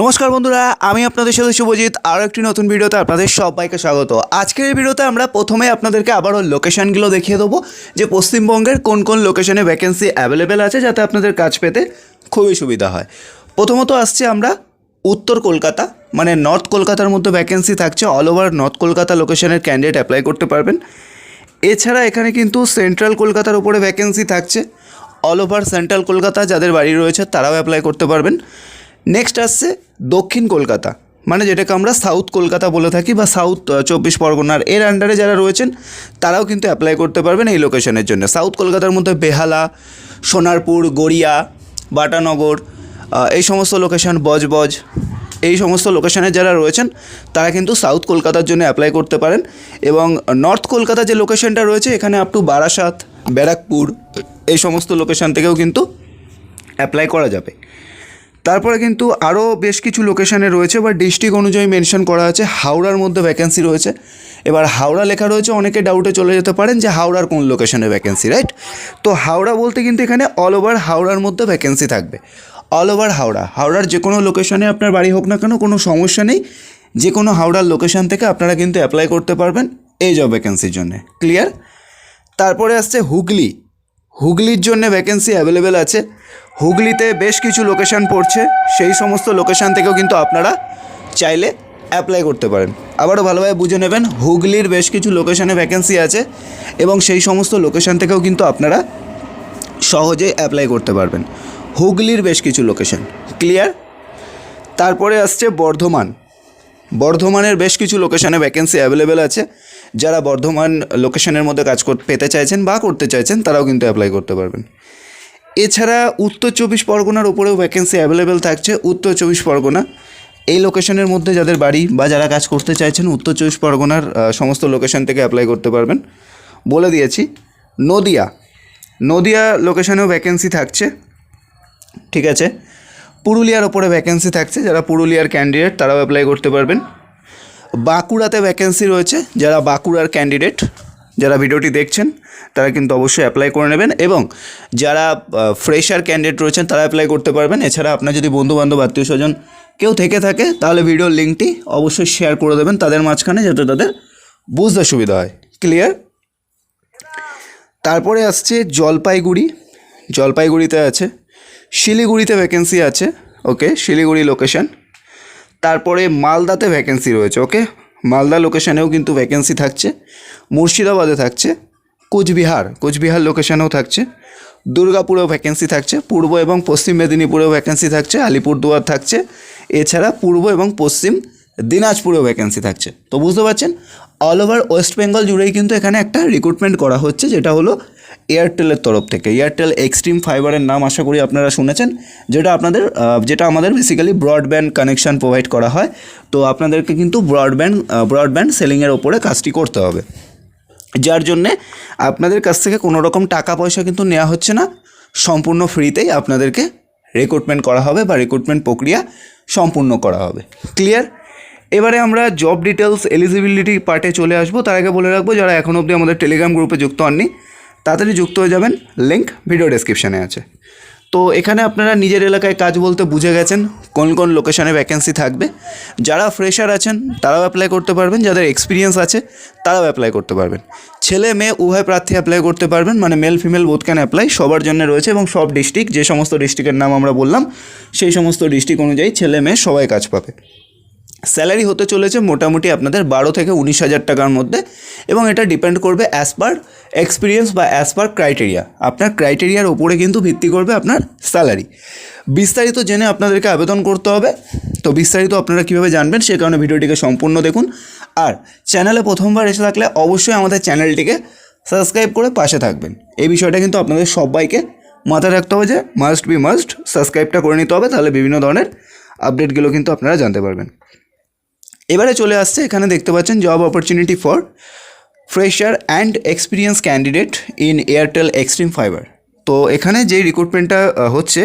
নমস্কার বন্ধুরা, আমি আপনাদের সাথে শুভজিৎ, আরও একটি নতুন ভিডিওতে আপনাদের সবাইকে স্বাগত। আজকের ভিডিওতে আমরা প্রথমে আপনাদেরকে আবারও লোকেশানগুলো দেখিয়ে দেবো যে পশ্চিমবঙ্গের কোন কোন লোকেশনে ভ্যাকেন্সি অ্যাভেলেবেল আছে যাতে আপনাদের কাজ পেতে খুবই সুবিধা হয়। প্রথমত আসছে আমরা উত্তর কলকাতা মানে নর্থ কলকাতার মধ্যে ভ্যাকেন্সি থাকছে অল ওভার নর্থ কলকাতা লোকেশনের ক্যান্ডিডেট অ্যাপ্লাই করতে পারবেন। এছাড়া এখানে কিন্তু সেন্ট্রাল কলকাতার উপরে ভ্যাকেন্সি থাকছে অল ওভার সেন্ট্রাল কলকাতা যাদের বাড়ি রয়েছে তারাও অ্যাপ্লাই করতে পারবেন। নেক্সট আসছে দক্ষিণ কলকাতা। মানে যেটাকে আমরা সাউথ কলকাতা বলে থাকি বা সাউথ চব্বিশ পরগনার এর আন্ডারে যারা রয়েছেন, তারাও কিন্তু অ্যাপ্লাই করতে পারবেন এই লোকেশনের জন্য। সাউথ কলকাতার মধ্যে বেহালা, সোনারপুর, গড়িয়া, বাটানগর এই সমস্ত লোকেশন বজবজ, এই সমস্ত লোকেশনে যারা রয়েছেন, তারা কিন্তু সাউথ কলকাতার জন্য অ্যাপ্লাই করতে পারেন। এবং নর্থ কলকাতা যে লোকেশনটা রয়েছে, এখানে আপ টু বারাসাত, ব্যারাকপুর, এই সমস্ত লোকেশন থেকেও কিন্তু অ্যাপ্লাই করা যাবে। তারপরে কিন্তু আরও বেশ কিছু লোকেশানে রয়েছে, বা ডিস্ট্রিক্ট অনুযায়ী মেনশন করা আছে। হাওড়ার মধ্যে ভ্যাকেন্সি রয়েছে। এবার হাওড়া লেখা রয়েছে, অনেকে ডাউটে চলে যেতে পারেন যে হাওড়ার কোন লোকেশনে ভ্যাকেন্সি রাইট তো হাওড়া বলতে কিন্তু এখানে অল ওভার হাওড়ার মধ্যে ভ্যাকেন্সি থাকবে। All over Howrah. হাওড়ার যে কোনো লোকেশনে আপনার বাড়ি হোক না কেন, কোনো সমস্যা নেই। যে কোনো হাওড়ার লোকেশন থেকে আপনারা কিন্তু অ্যাপ্লাই করতে পারবেন এই জব ভ্যাকেন্সির জন্য। ক্লিয়ার তারপরে আসছে হুগলি। হুগলির জন্য ভ্যাকেন্সি অ্যাভেলেবেল আছে। হুগলিতে বেশ কিছু লোকেশান পড়ছে। সেই সমস্ত লোকেশান থেকেও কিন্তু আপনারা চাইলে অ্যাপ্লাই করতে পারেন। আবারও ভালোভাবে বুঝে নেবেন, হুগলির বেশ কিছু লোকেশানে ভ্যাকেন্সি আছে এবং সেই সমস্ত লোকেশান থেকেও কিন্তু আপনারা সহজে অ্যাপ্লাই করতে পারবেন। হুগলির বেশ কিছু লোকেশান ক্লিয়ার তারপরে আসছে বর্ধমান। বর্ধমানের বেশ কিছু লোকেশানে ভ্যাকেন্সি অ্যাভেলেবেল আছে। যারা বর্ধমান লোকেশনের মধ্যে কাজ পেতে চাইছেন বা করতে চাইছেন, তারাও কিন্তু অ্যাপ্লাই করতে পারবেন। এছাড়া উত্তর চব্বিশ পরগনার উপরেও ভ্যাকেন্সি অ্যাভেলেবেল থাকছে। উত্তর চব্বিশ পরগনা, এই লোকেশনের মধ্যে যাদের বাড়ি বা যারা কাজ করতে চাইছেন, উত্তর চব্বিশ পরগনার সমস্ত লোকেশন থেকে অ্যাপ্লাই করতে পারবেন। বলে দিয়েছি, নদিয়া নদিয়া লোকেশনেও ভ্যাকেন্সি থাকছে, ঠিক আছে? পুরুলিয়ার ওপরে ভ্যাকেন্সি থাকছে, যারা পুরুলিয়ার ক্যান্ডিডেট তারাও অ্যাপ্লাই করতে পারবেন। বাঁকুড়াতে ভ্যাকেন্সি রয়েছে, যারা বাঁকুড়ার ক্যান্ডিডেট যারা ভিডিওটি দেখছেন, তারা কিন্তু অবশ্যই অ্যাপ্লাই করে নেবেন এবং যারা ফ্রেশার ক্যান্ডিডেট রয়েছেন, তারা অ্যাপ্লাই করতে পারবেন। এছাড়া আপনার যদি বন্ধুবান্ধব আত্মীয় স্বজন কেউ থেকে থাকে, তাহলে ভিডিওর লিঙ্কটি অবশ্যই শেয়ার করে দেবেন তাদের মাঝখানে, যাতে তাদের বুঝতে সুবিধা হয়। ক্লিয়ার তারপরে আসছে জলপাইগুড়ি। জলপাইগুড়িতে আছে, শিলিগুড়িতে ভ্যাকেন্সি আছে ওকে শিলিগুড়ি লোকেশন তারপরে মালদাতে ভ্যাকেন্সি রয়েছে ওকে মালদা লোকেশানেও কিন্তু ভ্যাকেন্সি থাকছে, মুর্শিদাবাদে থাকছে, কুচবিহার, কোচবিহার লোকেশানেও থাকছে, দুর্গাপুরেও ভ্যাকেন্সি থাকছে, পূর্ব এবং পশ্চিম মেদিনীপুরেও ভ্যাকেন্সি থাকছে, আলিপুরদুয়ার থাকছে, এছাড়া পূর্ব এবং পশ্চিম দিনাজপুরেও ভ্যাকেন্সি থাকছে। তো বুঝতে পারছেন? অল ওভার ওয়েস্ট বেঙ্গল জুড়েই কিন্তু এখানে একটা রিক্রুটমেন্ট করা হচ্ছে, যেটা হলো এয়ারটেলের তরফ থেকে। এয়ারটেল এক্সট্রিম ফাইবারের নাম আশা করি আপনারা শুনেছেন, যেটা আপনাদের যেটা আমাদের বেসিক্যালি ব্রডব্যান্ড কানেকশান প্রোভাইড করা হয়। তো আপনাদেরকে কিন্তু ব্রডব্যান্ড ব্রডব্যান্ড সেলিংয়ের ওপরে কাজটি করতে হবে। যার জন্যে আপনাদের কাছ থেকে কোনো রকম টাকা পয়সা কিন্তু নেওয়া হচ্ছে না। সম্পূর্ণ ফ্রিতেই আপনাদেরকে রিক্রুটমেন্ট করা হবে বা রিক্রুটমেন্ট প্রক্রিয়া সম্পূর্ণ করা হবে। ক্লিয়ার এবারে আমরা জব ডিটেলস এলিজিবিলিটি পার্টে চলে আসব। তার আগে বলে রাখব, যারা এখন অবধি আমাদের টেলিগ্রাম গ্রুপে যুক্ত হননি, তাড়াতাড়ি যুক্ত হয়ে যাবেন। লিঙ্ক ভিডিও ডেসক্রিপশানে আছে। তো এখানে আপনারা নিজের এলাকায় কাজ বলতে বুঝে গেছেন কোন কোন লোকেশনে ভ্যাকেন্সি থাকবে। যারা ফ্রেশার আছেন, তারাও অ্যাপ্লাই করতে পারবেন। যাদের এক্সপিরিয়েন্স আছে, তারাও অ্যাপ্লাই করতে পারবেন। ছেলে, মেয়ে উভয় প্রার্থী অ্যাপ্লাই করতে পারবেন। মানে male female both can apply সবার জন্য রয়েছে এবং সব ডিস্ট্রিক্ট যে সমস্ত ডিস্ট্রিক্টের নাম আমরা বললাম, সেই সমস্ত ডিস্ট্রিক্ট অনুযায়ী ছেলে, মেয়ে সবাই কাজ পাবে। স্যালারি হতে চলেছে মোটামুটি আপনাদের বারো থেকে উনিশ হাজার টাকার মধ্যে এবং এটা ডিপেন্ড করবে অ্যাজ পার এক্সপিরিয়েন্স বা অ্যাজ পার ক্রাইটেরিয়া আপনার ক্রাইটেরিয়ার ওপরে কিন্তু ভিত্তি করবে আপনার স্যালারি। বিস্তারিত জেনে আপনাদেরকে আবেদন করতে হবে। তো বিস্তারিত আপনারা কীভাবে জানবেন সে কারণে ভিডিওটিকে সম্পূর্ণ দেখুন। আর চ্যানেলে প্রথমবার এসে থাকলে অবশ্যই আমাদের চ্যানেলটিকে সাবস্ক্রাইব করে পাশে থাকবেন। এই বিষয়টা কিন্তু আপনাদের সবাইকে মাথায় রাখতে হবে যে মাস্ট বি মাস্ট সাবস্ক্রাইবটা করে নিতে হবে, তাহলে বিভিন্ন ধরনের আপডেটগুলো কিন্তু আপনারা জানতে পারবেন। এবারে চলে আসছে, এখানে দেখতে পাচ্ছেন job opportunity for fresher and experience candidate in Airtel Xtreme fibre তো এখানে যে রিক্রুটমেন্টটা হচ্ছে,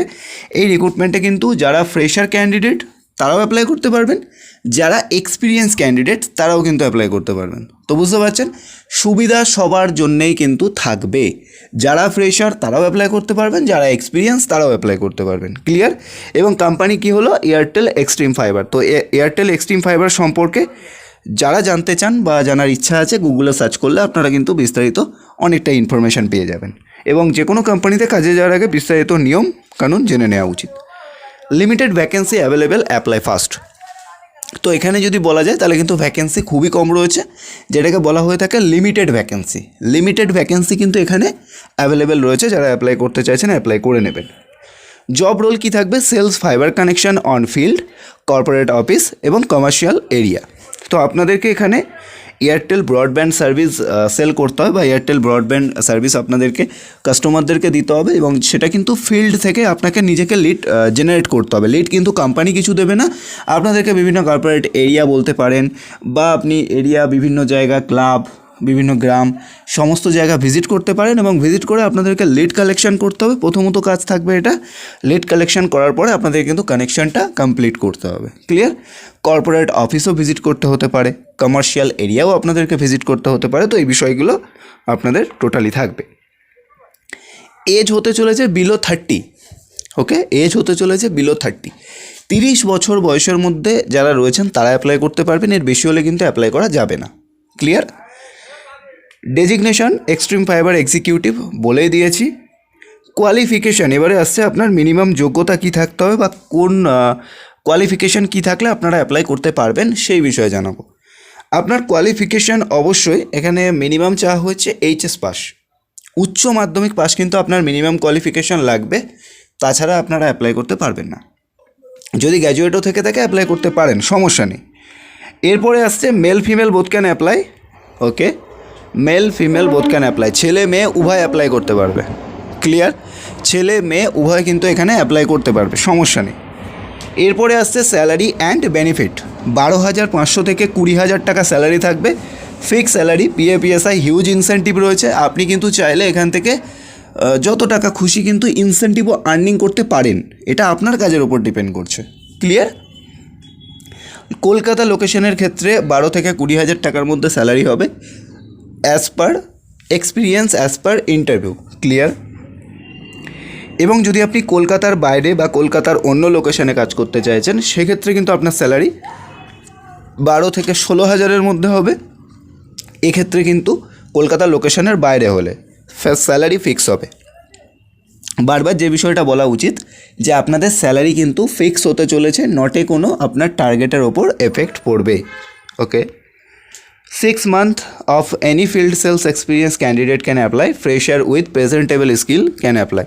এই রিক্রুটমেন্টে কিন্তু যারা ফ্রেশার ক্যান্ডিডেট তারাও অ্যাপ্লাই করতে পারবেন। যারা এক্সপিরিয়েন্স ক্যান্ডিডেট তারাও কিন্তু অ্যাপ্লাই করতে পারবেন। তো বুঝতে পারছেন? সুবিধা সবার জন্যেই কিন্তু থাকবে। যারা ফ্রেশার তারাও অ্যাপ্লাই করতে পারবেন। যারা এক্সপিরিয়েন্স তারাও অ্যাপ্লাই করতে পারবেন। ক্লিয়ার এবং কোম্পানি কি হলো? এয়ারটেল এক্সট্রিম ফাইবার তো এয়ারটেল এক্সট্রিম ফাইবার সম্পর্কে যারা জানতে চান বা জানার ইচ্ছা আছে গুগলে সার্চ করলে আপনারা কিন্তু বিস্তারিত অনেকটা ইনফরমেশান পেয়ে যাবেন। এবং যে কোনো কোম্পানিতে কাজে যাওয়ার আগে বিস্তারিত নিয়ম, কানুন জেনে নেওয়া উচিত। Limited vacancy available apply first তো এখানে যদি বলা যায়, তাহলে কিন্তু ভ্যাকেন্সি খুবই কম রয়েছে। যেটাকে বলা হয়ে থাকে লিমিটেড ভ্যাকেন্সি লিমিটেড ভ্যাকেন্সি কিন্তু এখানে অ্যাভেলেবেল রয়েছে, যারা অ্যাপ্লাই করতে চাইছেন অ্যাপ্লাই করে নেবেন। জব রোল কি থাকবে? Sales fibre connection on field corporate office এবং কমার্শিয়াল এরিয়া তো আপনাদেরকে এখানে এয়ারটেল ব্রডব্যান্ড সার্ভিস সেল করতে হবে বা এয়ারটেল ব্রডব্যান্ড সার্ভিস আপনাদেরকে কাস্টমারদেরকে দিতে হবে এবং সেটা কিন্তু ফিল্ড থেকে আপনাকে নিজেকে লিড জেনারেট করতে হবে। লিড কিন্তু কোম্পানি কিছু দেবে না। আপনাদেরকে বিভিন্ন কর্পোরেট এরিয়া বলতে পারেন বা আপনি এরিয়া বিভিন্ন জায়গা ক্লাব বিভিন্ন গ্রাম, সমস্ত জায়গা ভিজিট করতে পারেন এবং ভিজিট করে আপনাদেরকে লিড কালেকশন করতে হবে। প্রথমত কাজ থাকবে এটা। লিড কালেকশন করার পরে আপনাদের কিন্তু কানেকশনটা কমপ্লিট করতে হবে। ক্লিয়ার কর্পোরেট অফিসও ভিজিট করতে হতে পারে। কমার্শিয়াল এরিয়াও আপনাদেরকে ভিজিট করতে হতে পারে। তো এই বিষয়গুলো আপনাদের টোটালি থাকবে। এজ হতে চলেছে বিলো থার্টি ওকে এজ হতে চলেছে বিলো থার্টি তিরিশ বছর বয়সের মধ্যে যারা রয়েছেন, তারা অ্যাপ্লাই করতে পারবেন। এর বেশি হলে কিন্তু অ্যাপ্লাই করা যাবে না। Clear designation, Xtreme fibre executive বলেই দিয়েছি। কোয়ালিফিকেশান, এবারে আসছে আপনার মিনিমাম যোগ্যতা কি থাকতে হবে বা কোন কোয়ালিফিকেশান কি থাকলে আপনারা অ্যাপ্লাই করতে পারবেন সেই বিষয়ে জানাব। আপনার কোয়ালিফিকেশান অবশ্যই এখানে মিনিমাম চাওয়া হচ্ছে এইচএস পাস। উচ্চ মাধ্যমিক পাস কিন্তু আপনার মিনিমাম কোয়ালিফিকেশান লাগবে, তাছাড়া আপনারা অ্যাপ্লাই করতে পারবেন না। যদি গ্র্যাজুয়েটও থেকে থাকে, অ্যাপ্লাই করতে পারেন, সমস্যা নেই। এরপরে আসছে male female both can apply, okay. Male female both can apply ছেলে, মেয়ে উভয় অ্যাপ্লাই করতে পারবে। ক্লিয়ার ছেলে, মেয়ে উভয় কিন্তু এখানে অ্যাপ্লাই করতে পারবে, সমস্যা নেই। এরপরে আসছে স্যালারি অ্যান্ড বেনিফিট বারো হাজার পাঁচশো থেকে কুড়ি হাজার টাকা স্যালারি থাকবে। Fix salary PA PSI huge incentive রয়েছে। আপনি কিন্তু চাইলে এখান থেকে যত টাকা খুশি কিন্তু ইনসেন্টিভও আর্নিং করতে পারেন। এটা আপনার কাজের ওপর ডিপেন্ড করছে। ক্লিয়ার কলকাতা লোকেশনের ক্ষেত্রে বারো থেকে কুড়ি হাজার টাকার মধ্যে স্যালারি হবে। As per experience as per interview clear এবং যদি আপনি কলকাতার বাইরে বা কলকাতার অন্য লোকেশনে কাজ করতে চাইছেন, সেক্ষেত্রে কিন্তু আপনার স্যালারি বারো থেকে ষোলো হাজারের মধ্যে হবে। এক্ষেত্রে কিন্তু কলকাতার লোকেশনের বাইরে হলে স্যালারি ফিক্স হবে। বারবার যে বিষয়টা বলা উচিত যে আপনাদের স্যালারি কিন্তু ফিক্স হতে চলেছে নটে কোনো আপনার টার্গেটের ওপর এফেক্ট পড়বে। Okay six month of any field sales experience candidate can apply fresher with presentable skill can apply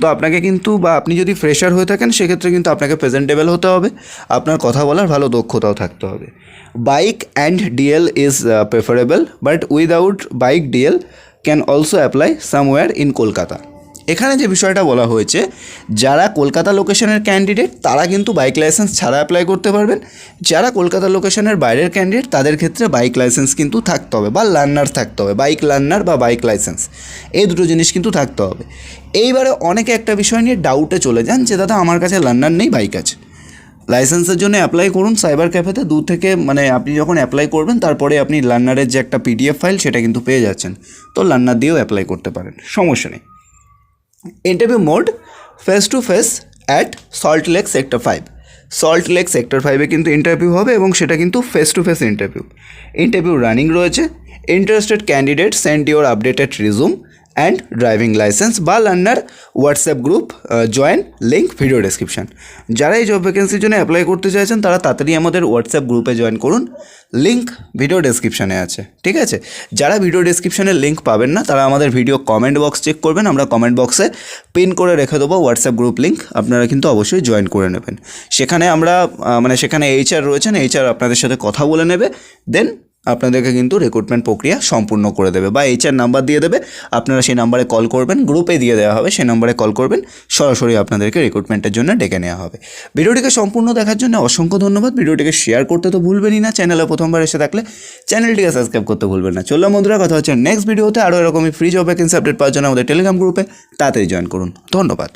তো আপনাকে কিন্তু বা আপনি যদি ফ্রেশার হয়ে থাকেন, সেক্ষেত্রে কিন্তু আপনাকে প্রেজেন্টেবল হতে হবে। আপনার কথা বলার ভালো দক্ষতাও থাকতে হবে। Bike and DL is preferable but without bike DL can also apply somewhere in Kolkata এখানে যে বিষয়টা বলা হয়েছে, যারা কলকাতা লোকেশনের ক্যান্ডিডেট তারা কিন্তু বাইক লাইসেন্স ছাড়া অ্যাপ্লাই করতে পারবেন। যারা কলকাতা লোকেশনের বাইরের ক্যান্ডিডেট তাদের ক্ষেত্রে বাইক লাইসেন্স কিন্তু থাকতে হবে বা লার্নার থাকতে হবে বাইক লার্নার বা বাইক লাইসেন্স এই দুটো জিনিস কিন্তু থাকতে হবে। এইবারে অনেকে একটা বিষয় নিয়ে ডাউটে চলে যান যে, দাদা, আমার কাছে লার্নার নেই বাইক আছে। লাইসেন্সের জন্য অ্যাপ্লাই করুন সাইবার ক্যাফেতে দু থেকে মানে আপনি যখন অ্যাপ্লাই করবেন, তারপরে আপনি লার্নারের যে একটা পিডিএফ ফাইল সেটা কিন্তু পেয়ে যাচ্ছেন। তো লার্নার দিয়েও অ্যাপ্লাই করতে পারেন, সমস্যা নেই। Interview mode face to face at Salt Lake sector five Salt Lake sector ফাইভে কিন্তু ইন্টারভিউ হবে এবং সেটা কিন্তু face to face interview interview running রয়েছে। Interested candidate send your updated resume and driving licence বা learner WhatsApp group join link video description যারা এই জব ভ্যাকেন্সির জন্য অ্যাপ্লাই করতে চাইছেন, তারা তাড়াতাড়ি আমাদের হোয়াটসঅ্যাপ গ্রুপে জয়েন করুন। লিঙ্ক ভিডিও ডেসক্রিপশানে আছে, ঠিক আছে? যারা ভিডিও ডেসক্রিপশানের লিঙ্ক পাবেন না, তারা আমাদের ভিডিও কমেন্ট বক্স চেক করবেন। আমরা কমেন্ট বক্সে পিন করে রেখে দেবো হোয়াটসঅ্যাপ গ্রুপ লিঙ্ক আপনারা কিন্তু অবশ্যই জয়েন করে নেবেন। সেখানে আমরা মানে সেখানে এইচআর রয়েছেন এইচআর আপনাদের সাথে কথা বলে নেবে। দেন আপনাদেরকে কিন্তু রিক্রুটমেন্ট প্রক্রিয়া সম্পূর্ণ করে দেবে বা এইচআর নাম্বার দিয়ে দেবে। আপনারা সেই নাম্বারে কল করবেন গ্রুপে দিয়ে দেওয়া হবে, সেই নাম্বারে কল করবেন, সরাসরি আপনাদেরকে রিক্রুটমেন্টের জন্য ডেকে নেওয়া হবে। ভিডিওটিকে সম্পূর্ণ দেখার জন্য অসংখ্য ধন্যবাদ। ভিডিওটিকে শেয়ার করতে তো ভুলবেনই না চ্যানেলে প্রথমবার এসে থাকলে চ্যানেলটিকে সাবস্ক্রাইব করতে ভুলবেন না। চললাম বন্ধুরা, কথা হচ্ছে নেক্সট ভিডিওতে আরও এরকমই ফ্রি জব ভ্যাকেন্সি আপডেট পাওয়ার জন্য আমাদের টেলিগ্রাম গ্রুপে তাড়াতাড়ি জয়েন করুন। ধন্যবাদ।